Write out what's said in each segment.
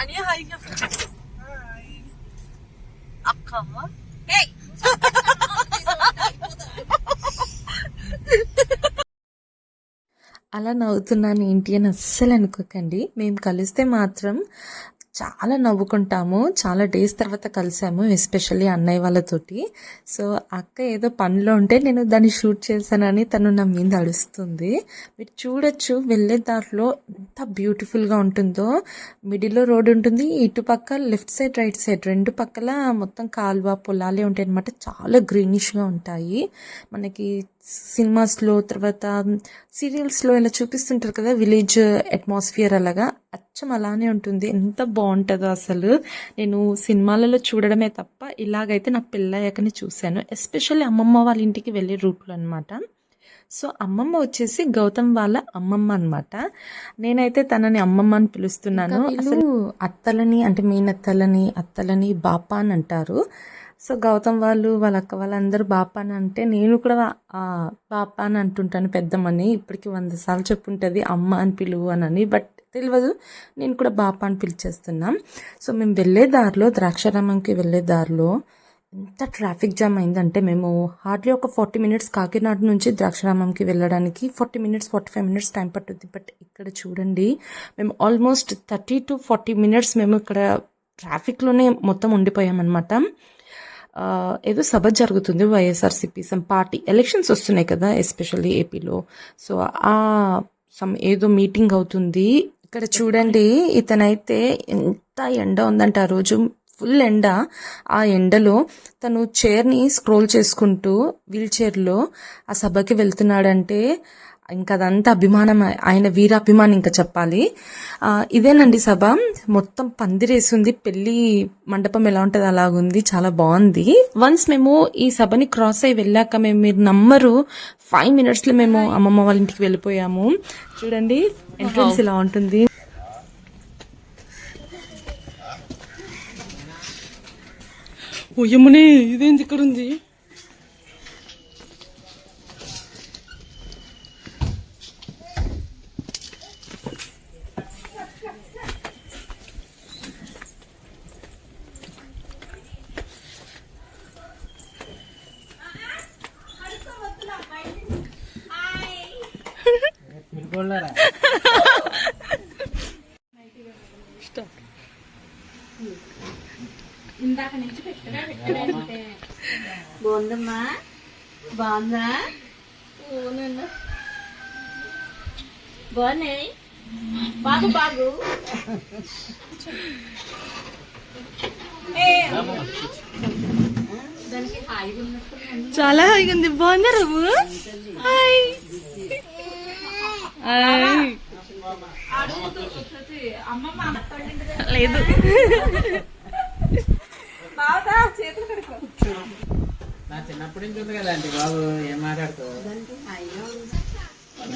అని హాయ్ అక్క అలా నవ్వుతున్నాను ఏంటి అని అస్సలు అనుకోకండి. మేము కలిస్తే మాత్రం చాలా నవ్వుకుంటాము. చాలా డేస్ తర్వాత కలిసాము ఎస్పెషల్లీ అన్నయ్య వాళ్ళతోటి. సో అక్క ఏదో పనిలో ఉంటే నేను దాన్ని షూట్ చేశానని తను నా మీద అడుస్తుంది మీరు చూడొచ్చు వెళ్ళే దాంట్లో ఎంత బ్యూటిఫుల్గా ఉంటుందో. మిడిల్లో రోడ్ ఉంటుంది ఇటుపక్క లెఫ్ట్ సైడ్ రైట్ సైడ్ రెండు పక్కల మొత్తం కాలువ పొలాలే ఉంటాయి అనమాట చాలా గ్రీనిష్గా ఉంటాయి. మనకి సినిమాస్లో తర్వాత సీరియల్స్లో ఇలా చూపిస్తుంటారు కదా విలేజ్ అట్మాస్ఫియర్ అలాగా అచ్చం అలానే ఉంటుంది. ఎంత బాగుంటుందో అసలు. నేను సినిమాలలో చూడడమే తప్ప ఇలాగైతే నా పెళ్ళయ్యాకనే చూశాను. ఎస్పెషల్లీ అమ్మమ్మ వాళ్ళ ఇంటికి వెళ్ళే రూట్లో అనమాట సో అమ్మమ్మ వచ్చేసి గౌతమ్ వాళ్ళ అమ్మమ్మ అన్నమాట. నేనైతే తనని అమ్మమ్మ అని పిలుస్తున్నాను. అసలు అత్తలని అంటే మీనత్తలని అత్తలని బాప అని అంటారు. సో గౌతమ్ వాళ్ళు వాళ్ళ అక్క వాళ్ళందరూ బాప అని అంటే నేను కూడా ఆ బాప అని అంటుంటాను పెద్దమ్మని. ఇప్పటికి వంద సార్లు చెప్పుంటుంది అమ్మ అని పిలువు అని బట్ తెలియదు నేను కూడా బాప అని పిలిచేస్తున్నాం. సో మేము వెళ్ళే దారిలో ద్రాక్షారామంకి వెళ్ళే దారిలో ఎంత ట్రాఫిక్ జామ్ అయిందంటే మేము హార్డ్లీ ఒక ఫార్టీ మినిట్స్ కాకినాడ నుంచి ద్రాక్షారామంకి వెళ్ళడానికి forty minutes forty five minutes time పట్టుద్ది. బట్ ఇక్కడ చూడండి మేము almost thirty to forty minutes మేము ఇక్కడ ట్రాఫిక్లోనే మొత్తం ఉండిపోయామన్నమాట. ఏదో సభ జరుగుతుంది వైఎస్ఆర్సీపీ సమ్ పార్టీ ఎలక్షన్స్ వస్తున్నాయి కదా ఎస్పెషల్లీ ఏపీలో సో ఆ సమ్ ఏదో మీటింగ్ అవుతుంది. ఇక్కడ చూడండి ఇతనైతే ఎంత ఎండ ఉందంటే ఆ రోజు ఫుల్ ఎండ. ఆ ఎండలో తను చైర్ని స్క్రోల్ చేసుకుంటూ వీల్ చైర్లో ఆ సభకి వెళ్తున్నాడంటే ఇంకా అదంతా అభిమానం ఆయన వీరాభిమానం ఇంకా చెప్పాలి. ఇదేనండి సభ. మొత్తం పందిరేసింది పెళ్ళి మండపం ఎలా ఉంటుంది అలాగుంది చాలా బాగుంది. వన్స్ మేము ఈ సభని క్రాస్ అయి వెళ్ళాక మేము మీరు నమ్మరు ఫైవ్ మినిట్స్లో మేము అమ్మమ్మ వాళ్ళ ఇంటికి వెళ్ళిపోయాము. చూడండి ఎంట్రన్స్ ఇలా ఉంటుంది. ఓ ఇదేంది ఇక్కడ ఉంది బాగుందమ్మా. బాగుందా? బాగున్నాయి? బాగు బాగు. దానికి హాయిగా ఉన్నట్టు చాలా హాయిగా ఉంది. బాగుందా రఘు హాయ్. లేదు. నా చిన్నప్పటి నుంచి ఉంది కదా అంటే బాబు ఏం మాట్లాడుతావు?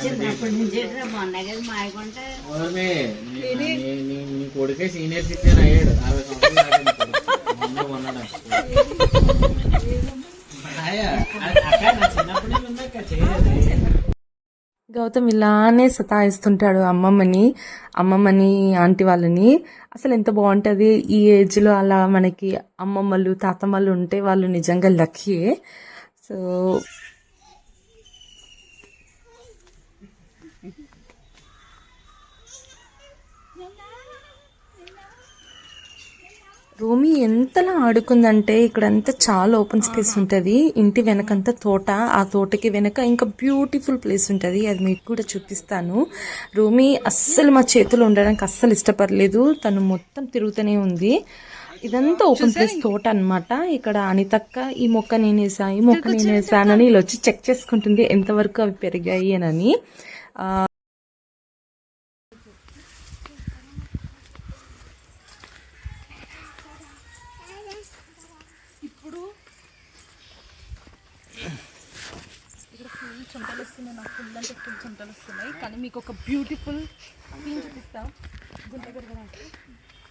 చిన్నప్పటి నుంచి మొన్న కదా మాయకుంటే ఓర్మే, నీ- నీ- నీ- నీ కొడుకే సీనియర్ సిటిజన్ అయ్యాడు. అరవై సంవత్సరాలు చిన్నప్పటి నుంచి ఉంది చేయలేదు. గౌతమ్ ఇలానే సతాయిస్తుంటాడు అమ్మమ్మని అమ్మమ్మని ఆంటీ వాళ్ళని. అసలు ఎంత బాగుంటుంది ఈ ఏజ్లో అలా మనకి అమ్మమ్మలు తాతమ్మలు ఉంటే వాళ్ళు నిజంగా లక్కీయే సో రూమి ఎంతలా ఆడుకుందంటే ఇక్కడంతా చాలా ఓపెన్ స్పేస్ ఉంటుంది. ఇంటి వెనకంతా తోట ఆ తోటకి వెనక ఇంకా బ్యూటిఫుల్ ప్లేస్ ఉంటుంది. అది మీకు కూడా చూపిస్తాను. రూమి అస్సలు మా చేతిలో ఉండడానికి అస్సలు ఇష్టపడలేదు. తను మొత్తం తిరుగుతూనే ఉంది. ఇదంతా ఓపెన్ ప్లేస్ తోట అన్నమాట. ఇక్కడ అనితక్క ఈ మొక్క నేను వేసా ఈ మొక్క నేను వేసానని ఇలా వచ్చి చెక్ చేసుకుంటుంది. ఎంతవరకు అవి పెరిగాయి అని. చెమటలు వస్తున్నాయి నాకు ఫుల్ అంటే ఫుల్ చెమటలు వస్తున్నాయి కానీ మీకు ఒక బ్యూటిఫుల్ సీన్ చూపిస్తాం. గుంట గడగడానికి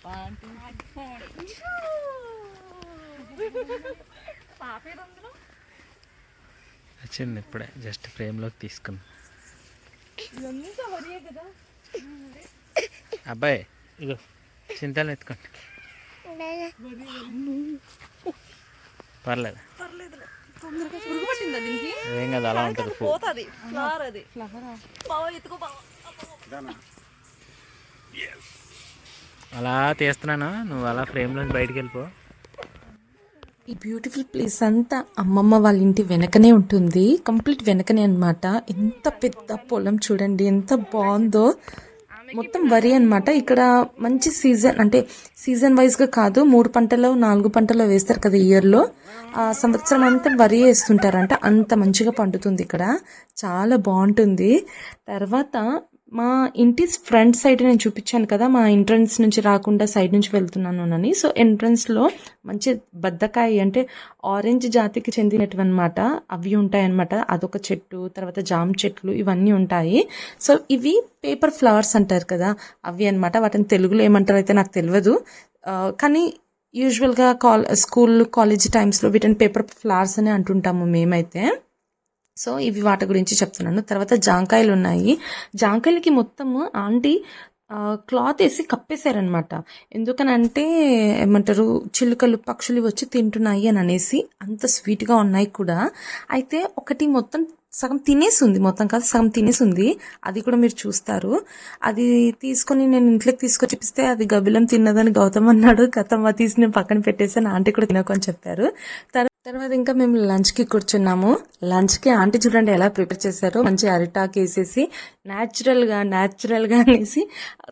వన్ టూ పాప ఏదో అందులో వచ్చింది ఇప్పుడే జస్ట్ ఫ్రేమ్లోకి తీసుకున్నా. అబ్బాయి ఇగో. చింతలు ఎత్తుకోండి. పర్లేదు. పర్లేదులే. ఏం కదా అలా ఉంటుంది. పోతుంది ఫ్లవర్ అది. బావ ఎత్తుకో బావ. అలా తీస్తున్నాను? నువ్వు అలా ఫ్రేమ్లోంచి బయటికి వెళ్ళిపో ఈ బ్యూటిఫుల్ ప్లేస్ అంతా అమ్మమ్మ వాళ్ళ ఇంటి వెనకనే ఉంటుంది. కంప్లీట్ వెనకనే అన్నమాట. ఎంత పెద్ద పొలం చూడండి ఎంత బాగుందో. మొత్తం వరి అనమాట ఇక్కడ మంచి సీజన్ అంటే సీజన్ వైజ్గా కాదు మూడు పంటలు నాలుగు పంటలు వేస్తారు కదా ఇయర్లో ఆ సంవత్సరం అంతా వరి వేస్తుంటారంట. అంత మంచిగా పండుతుంది ఇక్కడ. చాలా బాగుంటుంది. తర్వాత మా ఇంటి ఫ్రంట్ సైడ్ నేను చూపించాను కదా మా ఎంట్రన్స్ నుంచి రాకుండా సైడ్ నుంచి వెళ్తున్నాను అని. సో ఎంట్రన్స్లో మంచి బద్దకాయ అంటే ఆరెంజ్ జాతికి చెందినటువంటి అనమాట అవి ఉంటాయన్నమాట. అదొక చెట్టు తర్వాత జామ చెట్లు ఇవన్నీ ఉంటాయి. సో ఇవి పేపర్ ఫ్లవర్స్ అంటారు కదా అవి అన్నమాట. వాటిని తెలుగులో ఏమంటారు అయితే నాకు తెలియదు కానీ యూజువల్గా కాల్ స్కూల్ కాలేజ్ టైమ్స్లో వీటిని పేపర్ ఫ్లవర్స్ అని అంటుంటాము మేమైతే. సో ఇవి వాటి గురించి చెప్తున్నాను. తర్వాత జాంకాయలు ఉన్నాయి. జాంకాయలకి మొత్తము ఆంటీ క్లాత్ వేసి కప్పేశారనమాట ఎందుకనంటే ఏమంటారు చిలుకలు పక్షులు వచ్చి తింటున్నాయి అని అనేసి అంత స్వీట్గా ఉన్నాయి కూడా. అయితే ఒకటి మొత్తం సగం తినేసి ఉంది. మొత్తం కాదు సగం తినేసి ఉంది. అది కూడా మీరు చూస్తారు. అది తీసుకొని నేను ఇంట్లోకి తీసుకొచ్చి ఇప్పిస్తే అది గబిలం తిన్నదని గౌతమ్ అన్నాడు. గతమ్మ తీసి నేను పక్కన పెట్టేసి ఆంటీ కూడా తినకొని చెప్పారు. తర్వాత తర్వాత ఇంకా మేము లంచ్కి కూర్చున్నాము. లంచ్కి ఆంటీ చూడండి ఎలా ప్రిపేర్ చేశారో. మంచి అరిటాకు వేసేసి న్యాచురల్గా న్యాచురల్గా అనేసి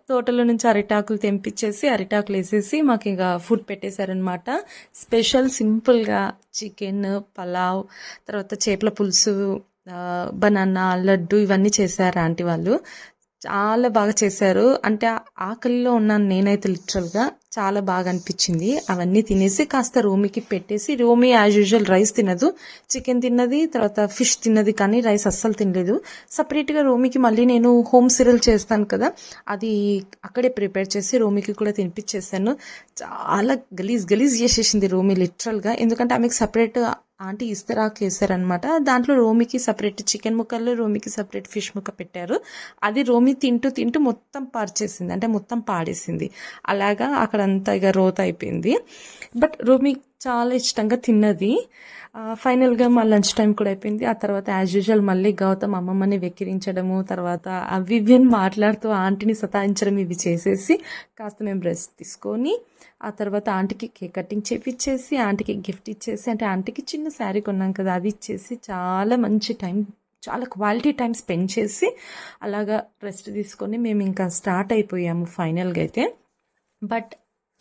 తోటలో నుంచి అరిటాకులు తెంపించేసి అరిటాకులు వేసేసి మాకు ఇక ఫుడ్ పెట్టేశారనమాట స్పెషల్ సింపుల్గా చికెన్ పలావ్ తర్వాత చేపల పులుసు బనానా లడ్డు ఇవన్నీ చేశారు ఆంటీ వాళ్ళు. చాలా బాగా చేశారు. అంటే ఆకలిలో ఉన్నాను నేనైతే లిటరల్గా చాలా బాగా అనిపించింది అవన్నీ తినేసి కాస్త రోమికి పెట్టేసి రోమి యాజ్ యూజువల్ రైస్ తినదు. చికెన్ తిన్నది తర్వాత ఫిష్ తిన్నది కానీ రైస్ అస్సలు తినలేదు. సపరేట్గా రోమికి మళ్ళీ నేను హోమ్ సిరల్ చేస్తాను కదా అది అక్కడే ప్రిపేర్ చేసి రోమికి కూడా తినిపించేసాను చాలా గలీజ్ గలీజ్ చేసేసింది రోమి లిటరల్గా ఎందుకంటే ఆమెకు సపరేట్ ఆంటీ ఇస్తరాకు వేసారనమాట దాంట్లో రోమికి సపరేట్ చికెన్ ముక్కలు రోమికి సపరేట్ ఫిష్ ముక్క పెట్టారు. అది రోమి తింటూ తింటూ మొత్తం పర్చేసింది. అంటే మొత్తం పాడేసింది. అలాగా అక్కడంతా ఇక రోత అయిపోయింది. బట్ రోమి చాలా ఇష్టంగా తిన్నది. ఫైనల్గా మా లంచ్ టైం కూడా అయిపోయింది. ఆ తర్వాత యాజ్ యూజువల్ మళ్ళీ గౌతమ్ అమ్మమ్మని వెక్కిరించడము తర్వాత అవి అని మాట్లాడుతూ ఆంటీని సతాయించడం ఇవి చేసేసి కాస్త మేము రెస్ట్ తీసుకొని ఆ తర్వాత ఆంటీకి కేక్ కటింగ్ చేపిచ్చేసి ఆంటీకి గిఫ్ట్ ఇచ్చేసి అంటే ఆంటీకి చిన్న శారీ కొన్నాం కదా అది ఇచ్చేసి చాలా మంచి టైం చాలా క్వాలిటీ టైం స్పెండ్ చేసి అలాగా రెస్ట్ తీసుకొని మేము ఇంకా స్టార్ట్ అయిపోయాము ఫైనల్గా అయితే. బట్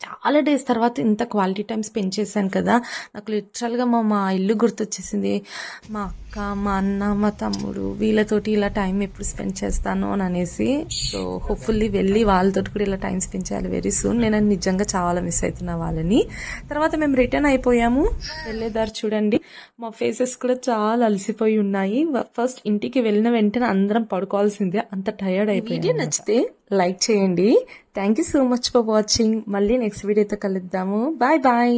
చాలా డేస్ తర్వాత ఇంత క్వాలిటీ టైం స్పెండ్ చేశాను కదా. నాకు లిటరల్గా మా మా ఇల్లు గుర్తొచ్చేసింది. మా అక్క మా అన్న మా తమ్ముడు వీళ్ళతోటి ఇలా టైం ఎప్పుడు స్పెండ్ చేస్తాను అని అనేసి. సో హోప్ఫుల్లీ వెళ్ళి వాళ్ళతోటి కూడా ఇలా టైం స్పెండ్ చేయాలి వెరీ సూన్ నేను నిజంగా చాలా మిస్ అవుతున్నా వాళ్ళని. తర్వాత మేము రిటర్న్ అయిపోయాము. వెళ్ళేదారు చూడండి. మా ఫేసెస్ కూడా చాలా అలసిపోయి ఉన్నాయి. ఫస్ట్ ఇంటికి వెళ్ళిన వెంటనే అందరం పడుకోవాల్సిందే. అంత టయర్డ్ అయిపోయి నచ్చితే? లైక్ చేయండి. Thank you so much for watching మళ్ళీ నెక్స్ట్ వీడియోతో కలుద్దాము. Bye bye